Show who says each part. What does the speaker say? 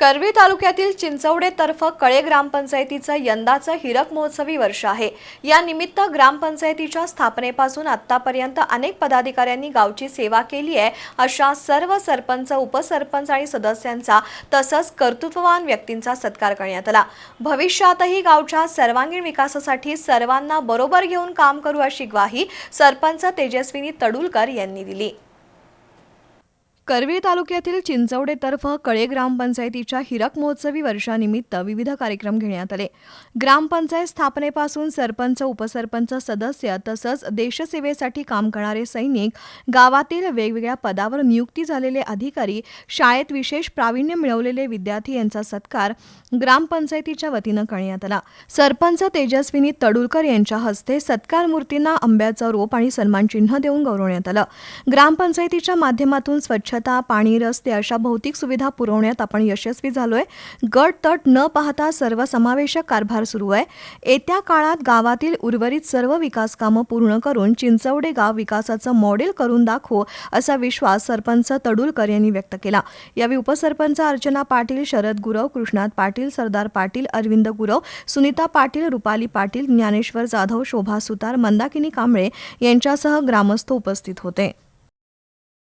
Speaker 1: करवी तालुक्यातील चिंचवडे तर्फ कळे ग्रामपंचायतीचं यंदाचं हिरक महोत्सवी वर्ष आहे. या निमित्त ग्रामपंचायतीच्या स्थापनेपासून आतापर्यंत अनेक पदाधिकाऱ्यांनी गावची सेवा केली आहे. अशा सर्व सरपंच उपसरपंच आणि सदस्यांचा तसंच कर्तृत्ववान व्यक्तींचा सत्कार करण्यात आला. भविष्यातही गावच्या सर्वांगीण विकासासाठी सर्वांना बरोबर घेऊन काम करू अशी ग्वाही सरपंच तेजस्विनी तडुलकर यांनी दिली. करवीर तालुक्यातील चिंचवडेतर्फ कळे ग्रामपंचायतीच्या हिरक महोत्सवी वर्षानिमित्त विविध कार्यक्रम घेण्यात आले. ग्रामपंचायत स्थापनेपासून सरपंच उपसरपंच सदस्य तसंच देशसेवेसाठी काम करणारे सैनिक गावातील वेगवेगळ्या पदावर नियुक्ती झालेले अधिकारी शाळेत विशेष प्रावीण्य मिळवलेले विद्यार्थी यांचा सत्कार ग्रामपंचायतीच्या वतीनं करण्यात आला. सरपंच तेजस्विनी तडुलकर यांच्या हस्ते सत्कार मूर्तींना आंब्याचा रोप आणि सन्मानचिन्ह देऊन गौरवण्यात आलं. ग्रामपंचायतीच्या माध्यमातून स्वच्छता पाणी रस्ते अशा भौतिक सुविधा पुरवण्यात आपण यशस्वी झालोय. गट तट न पाहता सर्वसमावेशक कारभार सुरू आहे. येत्या काळात गावातील उर्वरित सर्व विकास कामं पूर्ण करून चिंचवडे गाव विकासाचं मॉडेल करून दाखवू असा विश्वास सरपंच तडुलकर यांनी व्यक्त केला. यावेळी उपसरपंच अर्चना पाटील शरद गुरव कृष्णात पाटील सरदार पाटील अरविंद गुरव सुनीता पाटील रुपाली पाटील ज्ञानेश्वर जाधव शोभा सुतार मंदाकिनी कांबळे यांच्यासह ग्रामस्थ उपस्थित होते.